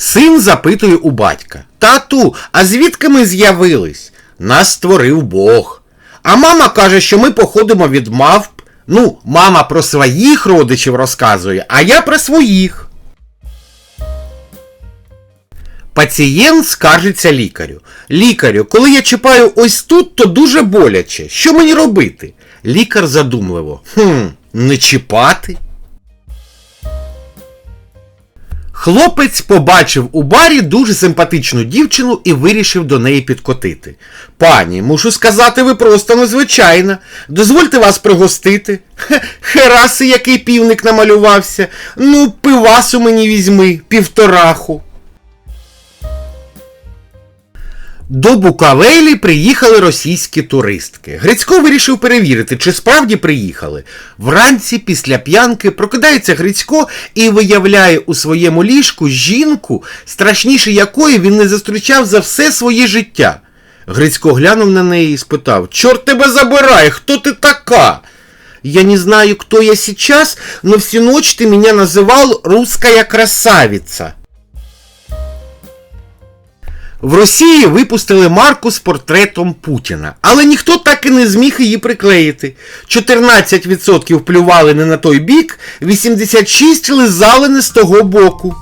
Син запитує у батька: Тату, а звідки ми з'явились? Нас створив Бог. А мама каже, що ми походимо від мавп. Ну, мама про своїх родичів розказує, а я про своїх. Пацієнт скаржиться лікарю. Лікарю, коли я чіпаю ось тут, то дуже боляче. Що мені робити? Лікар задумливо. Хм, не чіпати. Хлопець побачив у барі дуже симпатичну дівчину і вирішив до неї підкотити. Пані, мушу сказати, ви просто незвичайна. Дозвольте вас пригостити. Хе, Хераси, який півник намалювався. Ну, пивасу мені візьми, півтораху. До Букавелі приїхали російські туристки. Грицько вирішив перевірити, чи справді приїхали. Вранці після п'янки прокидається Грицько і виявляє у своєму ліжку жінку, страшніше якої він не зустрічав за все своє життя. Грицько глянув на неї і спитав: Чорт тебе забирай, хто ти така? Я не знаю, кто я сейчас, но всю ночь ты меня называл русская красавица. В Росії випустили марку з портретом Путіна, але ніхто так і не зміг її приклеїти. 14% плювали не на той бік, 86% лизали не з того боку.